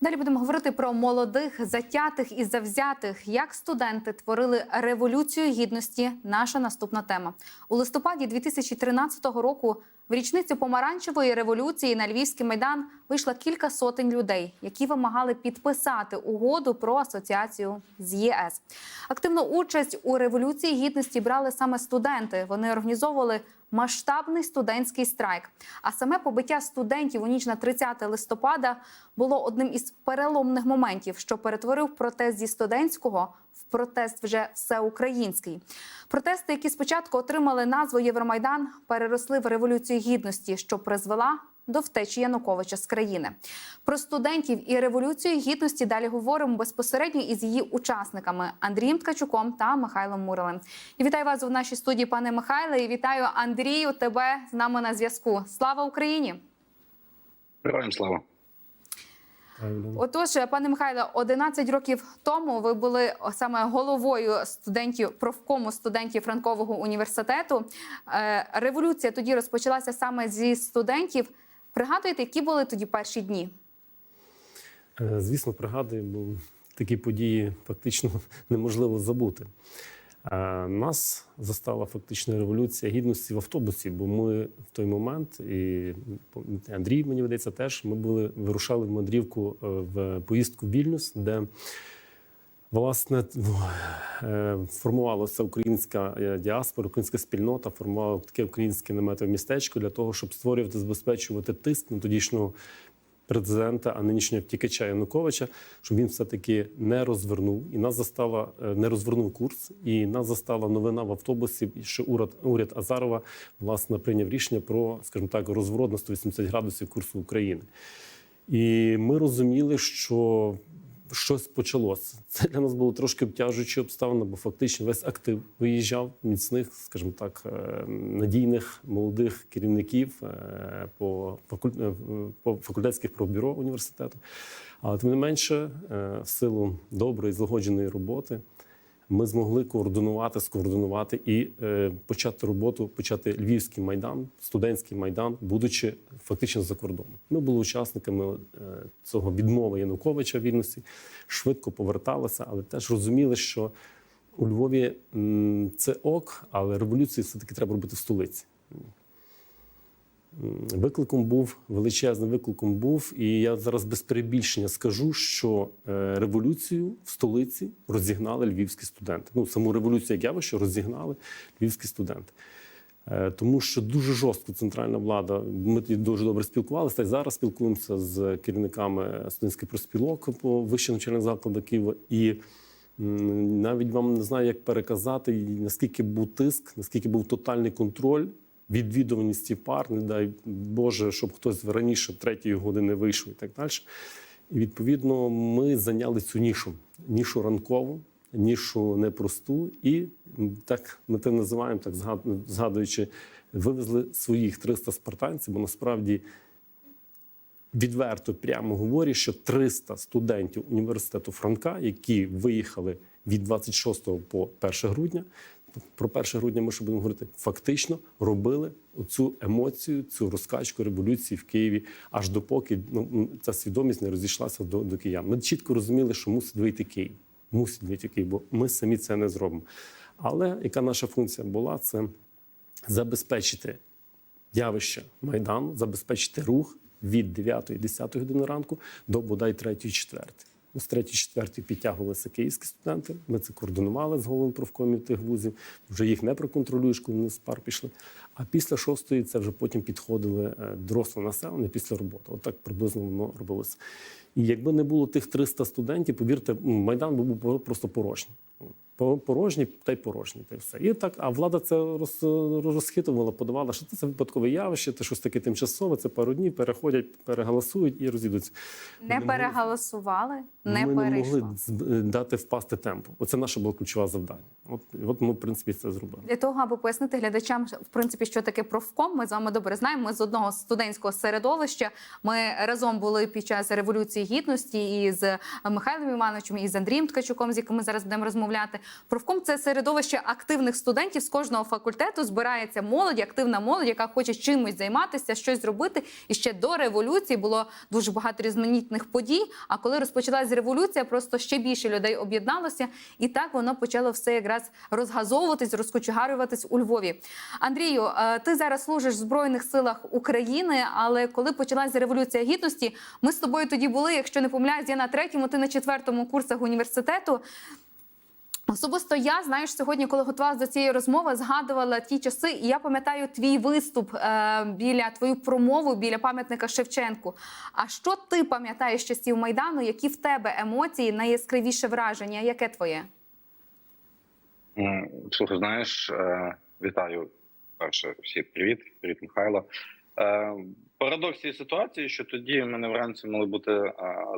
Далі будемо говорити про молодих, затятих і завзятих, як студенти творили революцію гідності. Наша наступна тема у листопаді 2013 року. В річницю помаранчевої революції на Львівський майдан вийшло кілька сотень людей, які вимагали підписати угоду про асоціацію з ЄС. Активну участь у революції гідності брали саме студенти. Вони організовували масштабний студентський страйк. А саме побиття студентів у ніч на 30 листопада було одним із переломних моментів, що перетворив протест зі студентського в протест вже всеукраїнський. Протести, які спочатку отримали назву Євромайдан, переросли в революцію гідності, що призвела до втечі Януковича з країни. Про студентів і революцію гідності далі говоримо безпосередньо із її учасниками Андрієм Ткачуком та Михайлом Муралем. І вітаю вас у нашій студії, пане Михайле. І вітаю Андрію. Тебе з нами на зв'язку. Слава Україні! Героям слава. Отож, пане Михайле, 11 років тому ви були саме головою студентів профкому студентів Франкового університету. Е, Революція тоді розпочалася саме зі студентів. Пригадуєте, які були тоді перші дні? Е, Звісно, пригадую, бо такі події фактично неможливо забути. Е, Нас застала фактично революція гідності в автобусі, бо ми в той момент, і Андрій, мені видається, теж ми були вирушали в мандрівку е, в поїздку в Вільнюс, де власне е, формувалася українська е, діаспора, українська спільнота, формувала таке українське наметове містечко для того, щоб створювати, забезпечувати тиск на тодішнього президента, а нинішнього втікача Януковича, щоб він все-таки не розвернув і нас застала е, не розвернув курс, і нас застала новина в автобусі. що уряд уряд Азарова власне прийняв рішення про, скажімо так, розворот на 180 градусів курсу України. І ми розуміли, що щось почалося. Це для нас було трошки обтяжуючі обставини, бо фактично весь актив виїжджав міцних, скажімо так, е, надійних молодих керівників е, по е, по факультетських профбюро університету. Але тим не менше, в силу доброї злагодженої роботи. Ми змогли координувати, скоординувати і е, почати роботу, почати львівський майдан, студентський майдан, будучи фактично за кордоном. Ми були учасниками е, цього відмови Януковича вільності, швидко поверталися, але теж розуміли, що у Львові м, це ок, але революцію все таки треба робити в столиці. Викликом був величезним викликом був, і я зараз без перебільшення скажу, що е, революцію в столиці розігнали львівські студенти. Ну, саму революцію, як явище, розігнали львівські студенти. Е, Тому що дуже жорстко центральна влада. Ми дуже добре спілкувалися. Й зараз спілкуємося з керівниками студентських проспілок по вищих навчальних закладах Києва. І навіть вам не знаю, як переказати, наскільки був тиск, наскільки був тотальний контроль, відвідуваності пар, не дай Боже, щоб хтось раніше третьої години вийшов і так далі. І відповідно ми зайняли цю нішу, нішу ранкову, нішу непросту, і так ми це називаємо, так згадуючи, вивезли своїх 300 спартанців, бо насправді відверто прямо говорю, що 300 студентів університету Франка, які виїхали від 26 по 1 грудня. Про 1 грудня ми ще будемо говорити, фактично робили оцю емоцію, цю розкачку революції в Києві, аж допоки ну, ця свідомість не розійшлася до, до киян. Ми чітко розуміли, що мусить вийти Київ. Мусить вийти Київ, бо ми самі це не зробимо. Але яка наша функція була? Це забезпечити явище Майдану, забезпечити рух від 9-10 години ранку до бодай 3-4. Ну, З 3-4 підтягувалися київські студенти. Ми це координували з головами профкомів тих вузів. Вже їх не проконтролюєш, коли вони з пар пішли. А після шостої це вже потім підходили е, доросле населення після роботи. Отак приблизно воно робилося. І якби не було тих 300 студентів, повірте, майдан був просто порожній. По- Порожній та й порожній, та й все. І так, а влада це роз, розхитувала, подавала, що це випадкове явище, це щось таке тимчасове, це пару днів, переходять, переголосують і розійдуться. Не переголосували. Не ми перейшло. не могли дати впасти темпу. Оце наше було ключове завдання. От, от ми, в принципі, це зробили. Для того, аби пояснити глядачам, в принципі, що таке профком, ми з вами добре знаємо. Ми з одного студентського середовища. Ми разом були під час революції гідності і з Михайлом Івановичем, і з Андрієм Ткачуком, з яким ми зараз будемо розмовляти. Профком це середовище активних студентів з кожного факультету. Збирається молодь, активна молодь, яка хоче чимось займатися, щось зробити. І ще до революції було дуже багато різноманітних подій. А коли розпочалась революція, просто ще більше людей об'єдналося, і так воно почало все якраз розгазовуватись, розкочегарюватись у Львові. Андрію, е, ти зараз служиш в збройних силах України, але коли почалася революція гідності, ми з тобою тоді були. Якщо не помиляюсь, я на третьому, ти на четвертому курсах університету. Особисто я знаєш сьогодні, коли готувалася до цієї розмови, згадувала ті часи, і я пам'ятаю твій виступ е, біля твою промову біля пам'ятника Шевченку. А що ти пам'ятаєш часів майдану? Які в тебе емоції, найяскравіше враження? Яке твоє? Слухай, знаєш, е, вітаю перше всі привіт, привіт, Михайло. Парадокс цієї ситуації, що тоді в мене вранці мали бути е,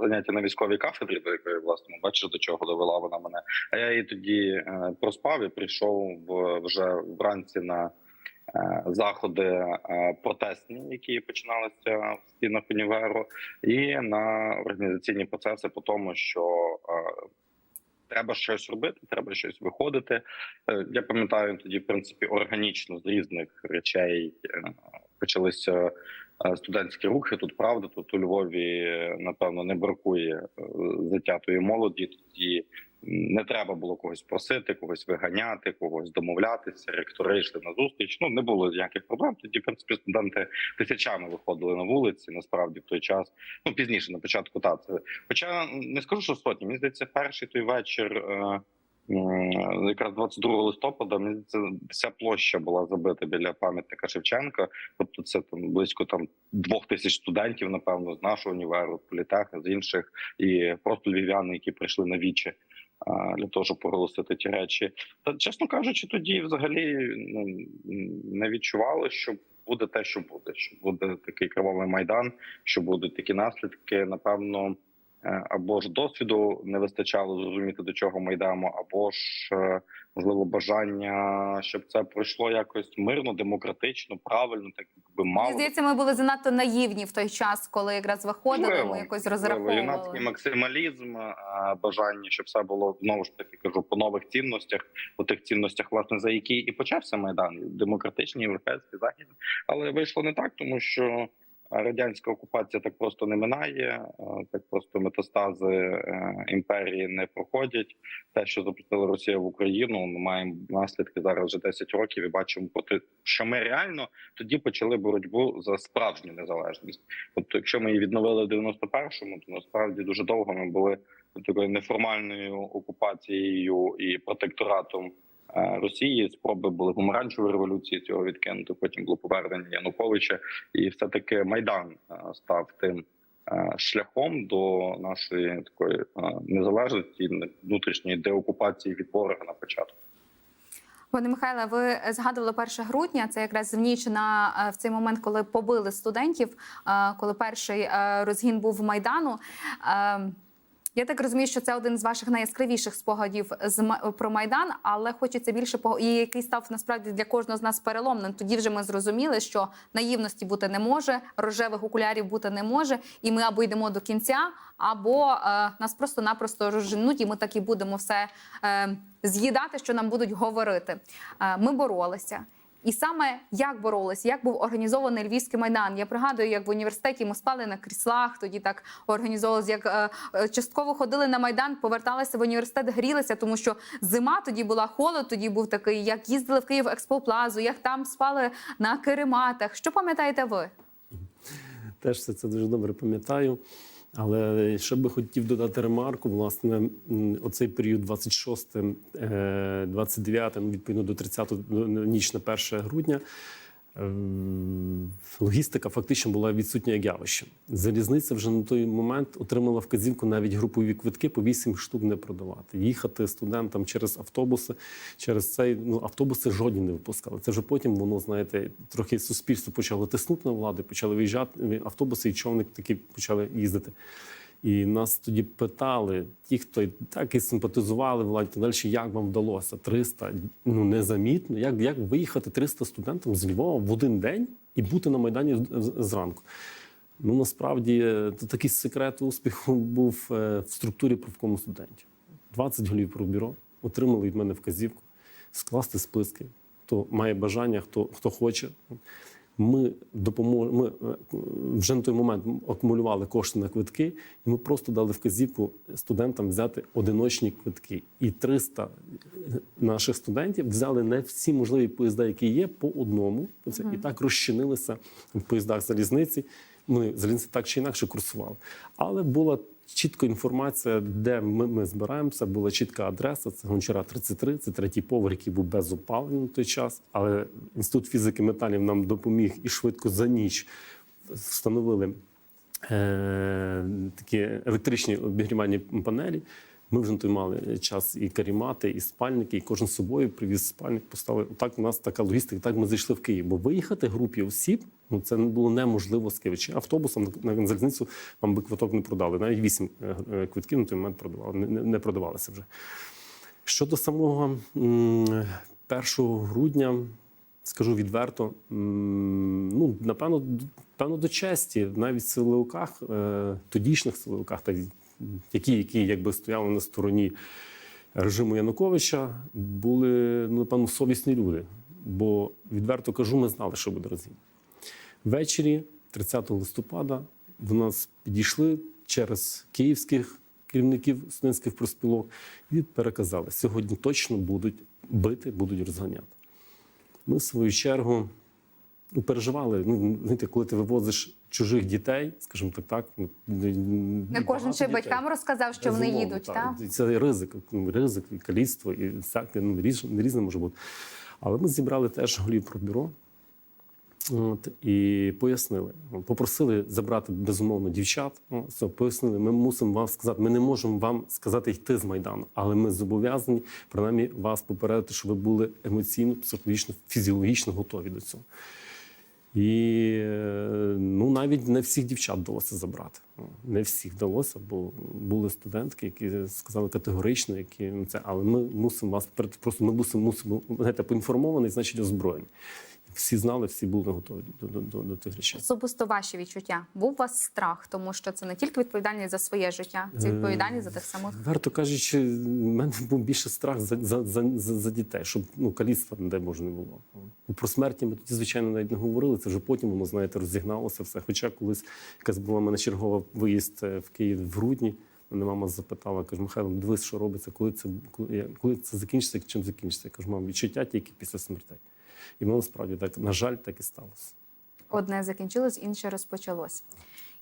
заняття на військовій кафедрі, до якої власне бачиш, до чого довела вона мене. А я її тоді е, проспав і прийшов в вже вранці на е, заходи е, протестні, які починалися в стінах універу, і на організаційні процеси по тому, що е, треба щось робити, треба щось виходити. Я пам'ятаю тоді, в принципі, органічно з різних речей почалися студентські рухи. Тут правда, тут у Львові е, напевно не бракує е, затятої молоді. Тоді не треба було когось просити, когось виганяти, когось домовлятися. Ректори йшли на зустріч. Ну не було ніяких проблем. Тоді, в принципі, студенти тисячами виходили на вулиці. Насправді в той час, ну пізніше на початку та це. Хоча не скажу, що сотні. Мені здається, перший той вечір. Якраз 22 листопада здається, вся площа була забита біля пам'ятника Шевченка. Тобто, це там близько там двох тисяч студентів, напевно, з нашого універу, з з інших, і просто львів'яни, які прийшли на вічі для того, щоб проголосити ті речі. Та чесно кажучи, тоді взагалі ну не відчували, що буде те, що буде. Що буде такий кривавий майдан, що будуть такі наслідки. Напевно, або ж досвіду не вистачало зрозуміти до чого ми йдемо, або ж е, можливо бажання, щоб це пройшло якось мирно, демократично, правильно, так якби мало. Мені здається, ми були занадто наївні в той час, коли якраз виходили. Можливо, Ми якось розраховували. юнацький максималізм, бажання, щоб все було знову ж таки кажу по нових цінностях, по тих цінностях, власне, за які і почався майдан, демократичні, європейські, західні. Але вийшло не так, тому що радянська окупація так просто не минає, так просто метастази е, імперії не проходять. Те, що запустила Росія в Україну, ми маємо наслідки зараз вже 10 років і бачимо проти, що ми реально тоді почали боротьбу за справжню незалежність. Тобто, якщо ми її відновили в 91-му, то насправді дуже довго ми були такою неформальною окупацією і протекторатом е, Росії. Спроби були помаранчевої революції цього відкинути. Потім було повернення Януковича, і все таки майдан е, став тим. е, Шляхом до нашої такої е, незалежності, внутрішньої деокупації від ворога на початку. Пане Михайле, ви згадували 1 грудня. Це якраз в ніч на е, в цей момент, коли побили студентів, е, коли перший е, розгін був майдану. Я так розумію, що це один з ваших найяскравіших спогадів про майдан, але хочеться більше і який став насправді для кожного з нас переломним. Тоді вже ми зрозуміли, що наївності бути не може, рожевих окулярів бути не може, і ми або йдемо до кінця, або е, нас просто-напросто розженуть, і ми так і будемо все е, з'їдати, що нам будуть говорити. Е, ми боролися. І саме як боролися, як був організований львівський майдан. Я пригадую, як в університеті ми спали на кріслах, тоді так організовувалося, як е, е, частково ходили на майдан, поверталися в університет, грілися, тому що зима тоді була холод, тоді був такий, як їздили в Київ експоплазу, як там спали на керематах. Що пам'ятаєте ви? Теж все це дуже добре пам'ятаю. Але ще би хотів додати ремарку, власне, оцей період 26, е, 29, ну, відповідно до 30 ніч на 1 грудня. Ем, Логістика фактично була відсутня як явище. Залізниця вже на той момент отримала вказівку навіть групові квитки по 8 штук не продавати. Їхати студентам через автобуси, через цей ну автобуси жодні не випускали. Це вже потім воно знаєте, трохи суспільство почало тиснути на владу, почали виїжджати автобуси і човник таки почали їздити. І нас тоді питали, ті, хто так і симпатизували владі, далі, як вам вдалося 300, ну незамітно. Як, як виїхати 300 студентам з Львова в один день і бути на Майдані зранку? Ну насправді е, то такий секрет успіху був е, в структурі профкому студентів. 20 голів пробюро отримали від мене вказівку скласти списки, хто має бажання, хто, хто хоче. Ми допоможемо. Ми е, вже на той момент акумулювали кошти на квитки, і ми просто дали вказівку студентам взяти одиночні квитки. І 300 наших студентів взяли не всі можливі поїзда, які є, по одному. Оце, І так розчинилися в поїздах залізниці. Ми залізниці так чи інакше курсували. Але була чітка інформація, де ми, ми збираємося. Була чітка адреса. Це Гончара 33, це третій поверх, який був без опалення на той час. Але інститут фізики металів нам допоміг і швидко за ніч встановили е, такі електричні обігрівальні панелі. Ми вже на той мали час і карімати, і спальники, і кожен з собою привіз спальник, поставив. Так у нас така логістика. Так ми зайшли в Київ. Бо виїхати групі осіб ну це було неможливо з Києва. Чи автобусом на залізницю вам би квиток не продали. Навіть вісім е, е, квитків на той момент продавали, не, не, продавалися вже. Щодо самого 1 грудня, скажу відверто, ну напевно, певно, до честі, навіть в силовиках, е, тодішніх силовиках, які, які якби стояли на стороні режиму Януковича, були ну, напевно совісні люди. Бо відверто кажу, ми знали, що буде розвій. Ввечері, 30 листопада, до нас підійшли через київських керівників студентських проспілок і переказали, сьогодні точно будуть бити, будуть розганяти. Ми, в свою чергу, ну, переживали. Ну, знаєте, коли ти вивозиш чужих дітей, скажімо так, так ну, Не кожен ще батькам розказав, що вони їдуть. так. Так? Це ризик, ну, ризик, і каліцтво, і всяке ну, різне, різне може бути. Але ми зібрали теж голів про бюро от, і пояснили. Попросили забрати безумовно дівчат. Ну, все, пояснили, ми мусимо вам сказати, ми не можемо вам сказати йти з Майдану, але ми зобов'язані принаймні вас попередити, щоб ви були емоційно, психологічно, фізіологічно готові до цього. І е, ну навіть не всіх дівчат вдалося забрати. Не всіх вдалося, бо були студентки, які сказали категорично, які ну, це, але ми мусимо вас просто ми мусимо, мусимо знаєте, поінформований, значить озброєні. Всі знали, всі були готові до, до, до, до тих речей. Особисто ваші відчуття. Був у вас страх, тому що це не тільки відповідальність за своє життя, це Е, відповідальність за тих самих. Варто кажучи, в мене був більше страх за, за, за, за, за дітей, щоб ну, каліцтва ніде може не було. Про смерті ми тоді, звичайно, навіть не говорили. Це вже потім воно, знаєте, розігналося все. Хоча колись якась була в мене чергова виїзд е, в Київ в грудні. Мене мама запитала, каже, Михайло, дивись, що робиться, коли це, коли, коли це закінчиться, чим закінчиться. Я кажу, мам, відчуття тільки після смертей. І воно насправді так, на жаль, так і сталося. Одне закінчилось, інше розпочалось.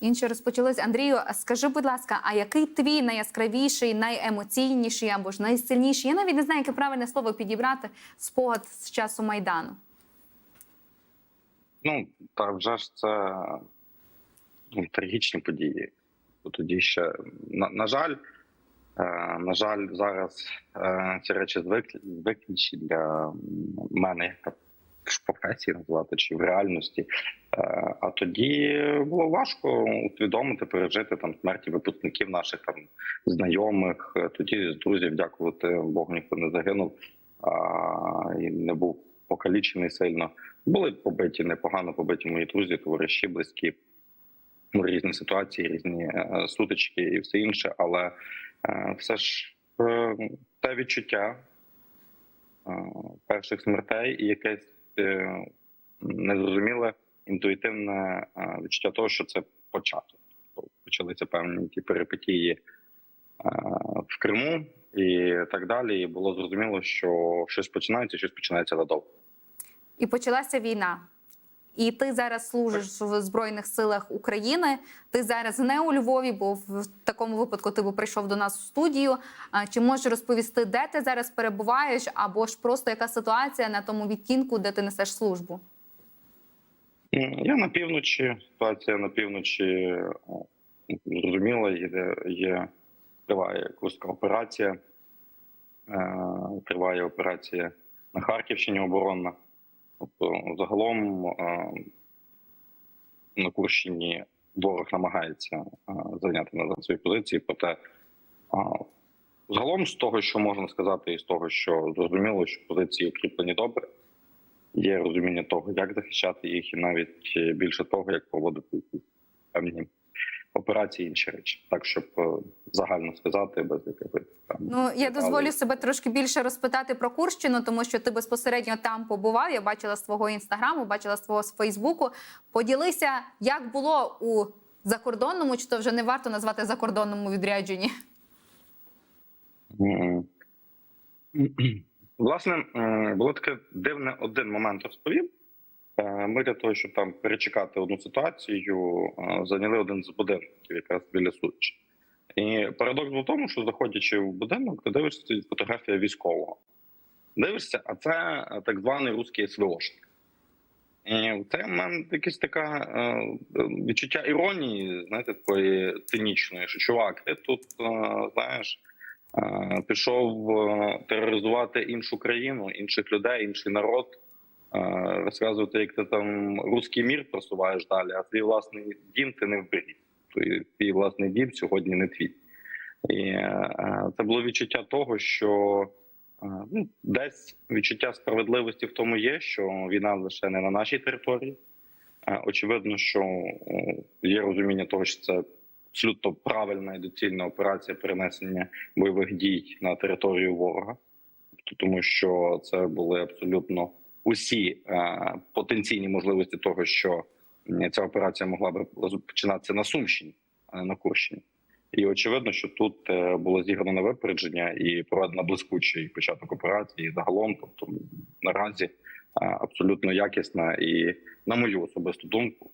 Інше розпочалось. Андрію, скажи, будь ласка, а який твій найяскравіший, найемоційніший або ж найсильніший? Я навіть не знаю, яке правильне слово підібрати спогад з часу майдану. Ну, та вже ж це ну, трагічні події. Тоді ще, на, на жаль, е, на жаль, зараз е, ці речі звикліші для мене як в професії назвати чи в реальності. Е, а тоді було важко усвідомити, пережити там смерті випускників наших там знайомих. Е, Тоді з друзів, дякувати Богу, ніхто не загинув а, і не був покалічений сильно. Були побиті, непогано побиті мої друзі, товариші, близькі. Різні ситуації, різні е, сутички і все інше, але все ж те відчуття перших смертей і якесь незрозуміле інтуїтивне е, відчуття того, що це початок. Почалися певні ті перипетії е, в Криму і так далі. І було зрозуміло, що щось починається, щось починається надовго. І почалася війна. І ти зараз служиш в Збройних силах України. Ти зараз не у Львові, бо в такому випадку ти би прийшов до нас в студію. Чи можеш розповісти, де ти зараз перебуваєш, або ж просто яка ситуація на тому відтінку, де ти несеш службу? Я на півночі. Ситуація на півночі зрозуміла, є, є триває Курська операція, е, триває операція на Харківщині оборонна. Тобто, загалом е, на Курщині ворог намагається е, зайняти назад свої позиції. Проте загалом з того, що можна сказати, і з того, що зрозуміло, що позиції укріплені добре. Є розуміння того, як захищати їх, і навіть е, більше того, як проводити якісь певні операції, інші речі, так щоб е, загально сказати, без якихось там Ну я дозволю себе трошки більше розпитати про Курщину, тому що ти безпосередньо там побував. Я бачила з твого інстаграму, бачила з твого з Фейсбуку. Поділися, як було у закордонному, чи то вже не варто назвати закордонному відрядженні. Власне, е, було таке дивне один момент розповім. Е, Ми для того, щоб там перечекати одну ситуацію, е, зайняли один з будинків, якраз біля Сучі. І парадокс був в тому, що заходячи в будинок, ти дивишся фотографія військового. Дивишся, а це е, так званий русський СВОшник. І в цей момент якесь таке відчуття іронії, знаєте, такої цинічної, що чувак, ти тут, знаєш, пішов тероризувати іншу країну, інших людей, інший народ, розказувати, як ти там руський мір просуваєш далі, а твій власний дім ти не вберіг. Твій, власний дім сьогодні не твій. І е, це було відчуття того, що е, ну, десь відчуття справедливості в тому є, що війна лише не на нашій території. Е, Очевидно, що е, є розуміння того, що це абсолютно правильна і доцільна операція перенесення бойових дій на територію ворога, тому що це були абсолютно усі е, потенційні можливості того, що ця операція могла би починатися на Сумщині, а не на Курщині. І очевидно, що тут е, було зіграно на випередження і проведено блискучий початок операції. Загалом, тобто наразі е, абсолютно якісна і, на мою особисту думку,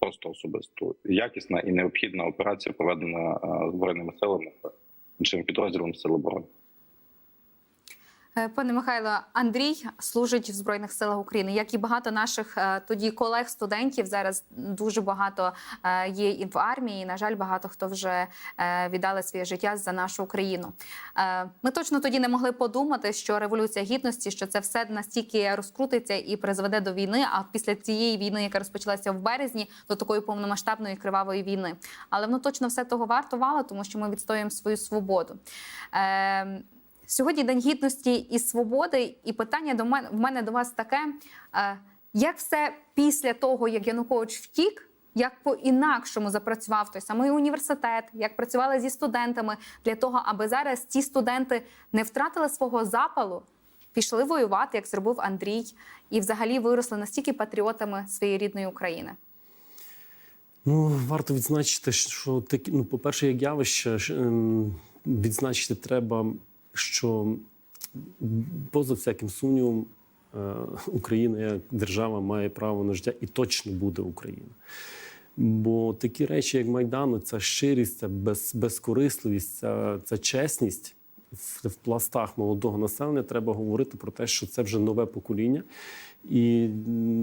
просто особисто якісна і необхідна операція, проведена збройними силами та іншими підрозділами Сил оборони. Е, Пане Михайло, Андрій служить в збройних силах України, як і багато наших е, тоді колег, студентів. Зараз дуже багато е, є і в армії. і, На жаль, багато хто вже віддали своє життя за нашу Україну. Ми точно тоді не могли подумати, що революція гідності, що це все настільки розкрутиться і призведе до війни. А після цієї війни, яка розпочалася в березні, до такої повномасштабної кривавої війни. Але воно точно все того вартувало, тому що ми відстоюємо свою свободу. Сьогодні День гідності і свободи, і питання до мене в мене до вас таке: е, як все після того, як Янукович втік, як по-інакшому запрацював той самий університет, як працювали зі студентами для того, аби зараз ці студенти не втратили свого запалу, пішли воювати, як зробив Андрій, і взагалі виросли настільки патріотами своєї рідної України. Ну, варто відзначити, що такі, ну, по-перше, як явище, ем, відзначити треба, що поза всяким сумнівом е, Україна як держава має право на життя і точно буде Україна. Бо такі речі, як Майдану, ця щирість, ця без, безкорисливість, ця, ця чесність в, пластах молодого населення треба говорити про те, що це вже нове покоління. І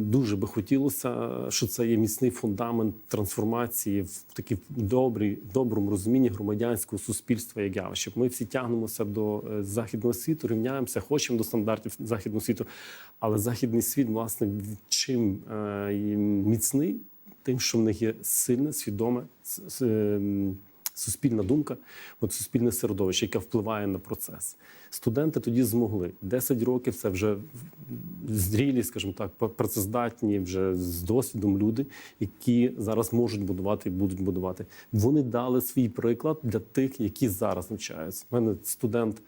дуже би хотілося, що це є міцний фундамент трансформації в такій добрій, доброму розумінні громадянського суспільства як явище. Ми всі тягнемося до е, західного світу, рівняємося, хочемо до стандартів західного світу. Але західний світ, власне, чим е, міцний, тим, що в них є сильне, свідоме ем, суспільна думка, от суспільне середовище, яке впливає на процес. Студенти тоді змогли 10 років. Це вже зрілі, скажімо так, працездатні, вже з досвідом люди, які зараз можуть будувати і будуть будувати. Вони дали свій приклад для тих, які зараз навчаються. У мене студент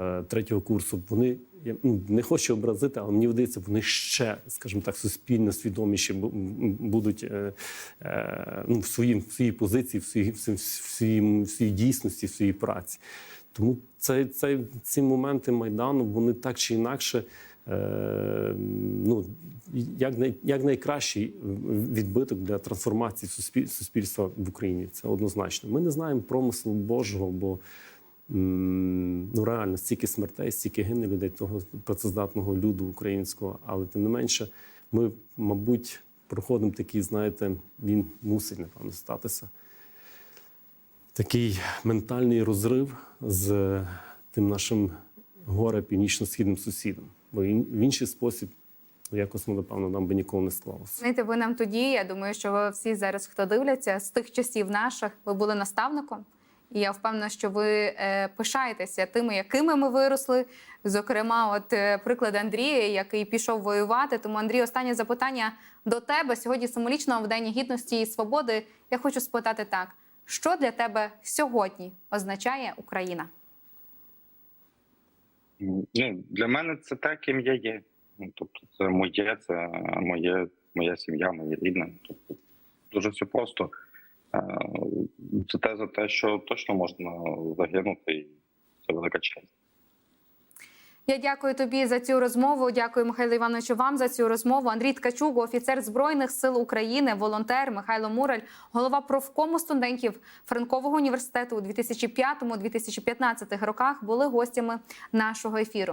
е, третього курсу. Вони я ну, не хочу образити, але мені видається, вони ще, скажімо так, суспільно свідоміші будуть е, е, ну, в, своїм, в своїй позиції, в своїй, в своїй, в своїй, дійсності, в своїй праці. Тому це, це, ці моменти Майдану, вони так чи інакше. Е, ну, як, най, як найкращий відбиток для трансформації суспіль, суспільства в Україні. Це однозначно. Ми не знаємо промислу Божого, бо ну, реально стільки смертей, стільки гине людей того працездатного люду українського. Але тим не менше, ми, мабуть, проходимо такий, знаєте, він мусить, напевно, статися. Такий ментальний розрив з тим нашим горе північно-східним сусідом. Бо в інший спосіб якось ми, напевно, нам би ніколи не склалося. Знаєте, ви нам тоді. Я думаю, що ви всі зараз, хто дивляться з тих часів наших, ви були наставником. І я впевнена, що ви е, пишаєтеся тими, якими ми виросли. Зокрема, от е, приклад Андрія, який пішов воювати. Тому Андрій, останнє запитання до тебе сьогодні символічно в День гідності і свободи. Я хочу спитати так: що для тебе сьогодні означає Україна? Ну, для мене це те, ким я є. Ну, тобто, це моє, це моє, моя сім'я, моє рідне. Тобто, дуже все просто. Е, Це те за те, що точно можна загинути, і це велика честь. Я дякую тобі за цю розмову. Дякую, Михайло Івановичу, вам за цю розмову. Андрій Ткачук, офіцер збройних сил України, волонтер Михайло Мураль, голова профкому студентів Франкового університету у 2005-2015 роках були гостями нашого ефіру.